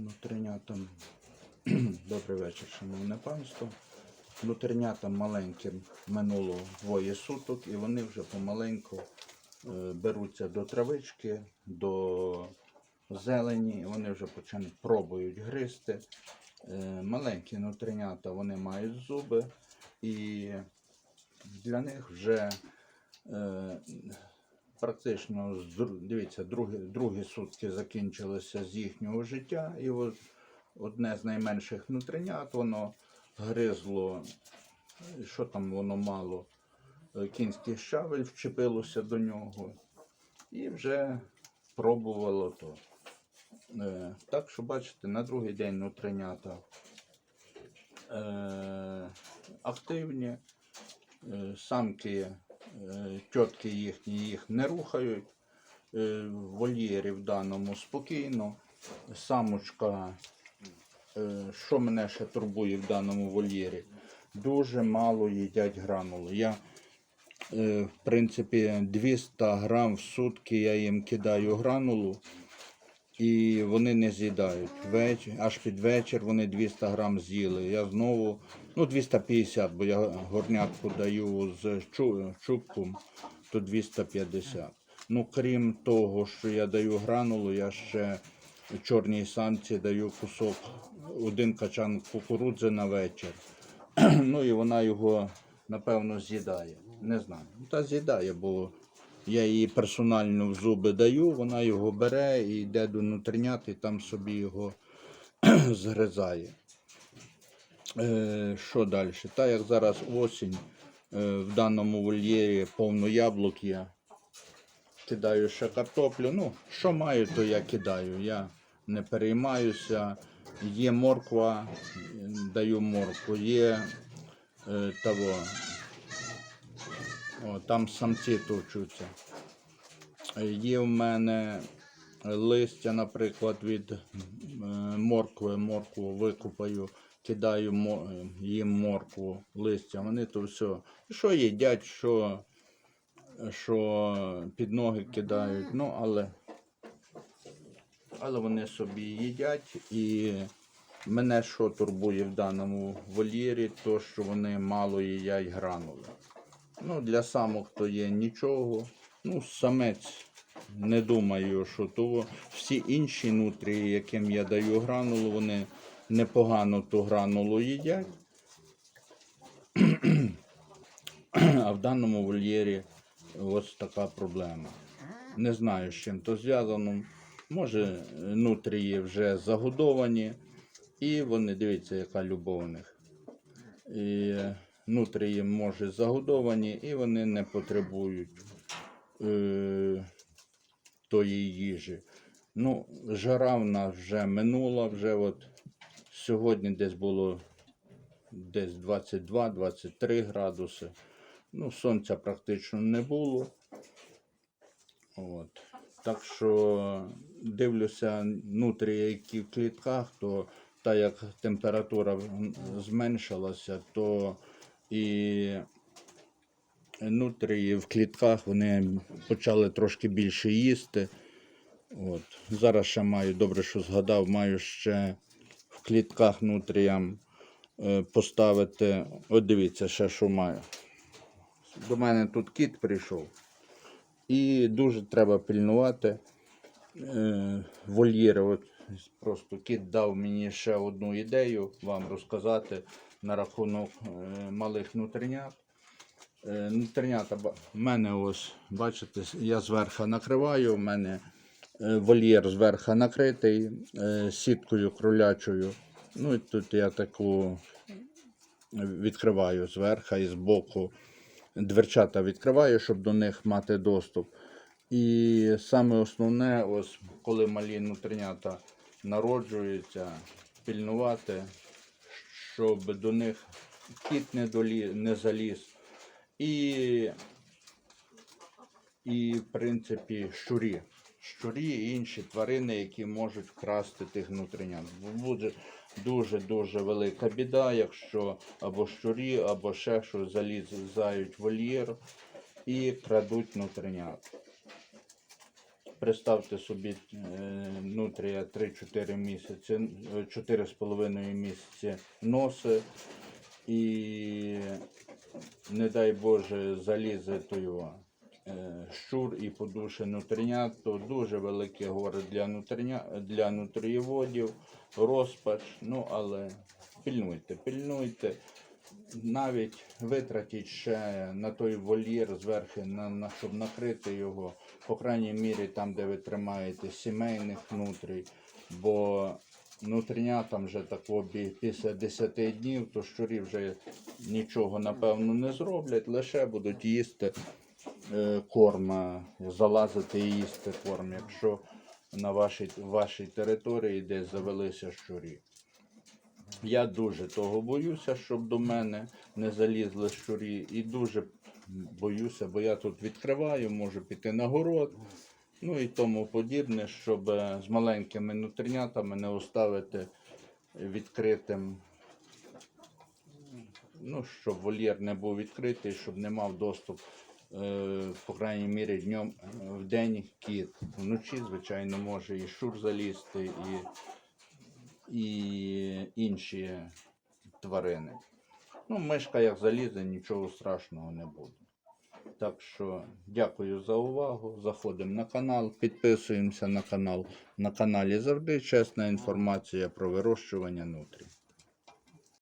Внутрінятам. Добрий вечір, шановне панство. Внутрінятам маленьким минуло двоє суток, і вони вже помаленьку е, беруться до травички, до зелені, вони вже починають пробують гризти. Е, Маленькі нутринята вони мають зуби, і для них вже е, практично дивіться, другі, другі сутки закінчилися з їхнього життя, і от одне з найменших внутрінят, воно гризло, що там воно мало, е, кінський щавель вчепилося до нього і вже пробувало то. Е, Так що бачите, на другий день нутринята е, активні, самки, тітки їхні їх не рухають. Е, в вольєрі в даному спокійно. Самочка, е, що мене ще турбує в даному вольєрі, дуже мало їдять гранули. Я, е, в принципі, 200 грам в сутки я їм кидаю гранулу. І вони не з'їдають. Аж під вечір вони 200 грам з'їли. Я знову, ну 250, бо я горнятку даю з чу- чубком, то 250. Ну, крім того, що я даю гранулу, я ще чорній самці даю кусок, один качан кукурудзи на вечір. Ну і вона його, напевно, з'їдає. Не знаю. Ну, Та з'їдає, бо я її персонально в зуби даю, вона його бере і йде до нутринят, і там собі його згризає. Е, що далі? Та як зараз осінь, е, в даному вольєрі повно яблук є. Кидаю ще картоплю. Ну, що маю, то я кидаю. Я не переймаюся. Є морква, даю моркву, є е, того. О, там самці товчуться. Е, Є в мене листя, наприклад, від е, моркви, моркву викупаю, кидаю їм моркву, листя. Вони то все. Що їдять, що, що під ноги кидають. Ну, але, але вони собі їдять і. Мене що турбує в даному вольєрі, то що вони мало їдять гранули. Ну, для самок то є нічого. Ну, самець не думаю, що то всі інші нутрії, яким я даю гранулу, вони непогано ту гранулу їдять. А в даному вольєрі ось така проблема. Не знаю, з чим то зв'язано. Може, нутрії вже загодовані, і вони, дивіться, яка любов у них. І нутрії може загодовані, і вони не потребують е, тої їжі. Ну, жара в нас вже минула, вже от сьогодні десь було десь 22-23 градуси. Ну, сонця практично не було. От. Так що дивлюся нутрії, які в клітках, то та як температура зменшилася, то і нутрії в клітках вони почали трошки більше їсти. От. Зараз ще маю, добре, що згадав, маю ще в клітках нутріям е, поставити. От дивіться, ще що маю. До мене тут кіт прийшов. І дуже треба пильнувати е, вольєри. От просто кіт дав мені ще одну ідею вам розказати на рахунок е, малих нутринят. Е, в мене ось, бачите, я зверху накриваю, в мене е, вольєр зверху накритий сіткою кролячою. Ну і тут я таку відкриваю зверху і збоку. Дверчата відкриваю, щоб до них мати доступ. І саме основне, ось коли малі нутринята народжуються, пільнувати, щоб до них кіт не, долі, не заліз. І, і, в принципі, щурі. Щурі і інші тварини, які можуть вкрасти тих нутринят. Буде дуже-дуже велика біда, якщо або щурі, або ще щось залізають в вольєр і крадуть нутринят. Представте собі е, нутрія 3-4 місяці, е, 4,5 місяці носи і не дай Боже залізе той е, щур і подуше нутрінят, то дуже велике горе для, нутриня, для нутрієводів, розпач, ну але пильнуйте, пильнуйте. Навіть витратіть ще на той вольєр зверху, на, на, щоб накрити його, по крайній мірі там, де ви тримаєте сімейних нутрій, бо нутрінятам вже тако після 10 днів, то щурі вже нічого напевно не зроблять, лише будуть їсти е, корм, е, залазити і їсти корм, якщо на вашій, вашій території десь завелися щурі. Я дуже того боюся, щоб до мене не залізли щурі, і дуже боюся, бо я тут відкриваю, можу піти на город, ну і тому подібне, щоб е, з маленькими нутринятами не оставити відкритим. Ну, щоб вольєр не був відкритий, щоб не мав доступ, е, по крайній мірі, днем е, в день кіт. Вночі, звичайно, може і шур залізти, і і інші тварини. Ну, мишка як залізе, нічого страшного не буде. Так що дякую за увагу. Заходимо на канал, підписуємося на канал. На каналі завжди чесна інформація про вирощування нутрій.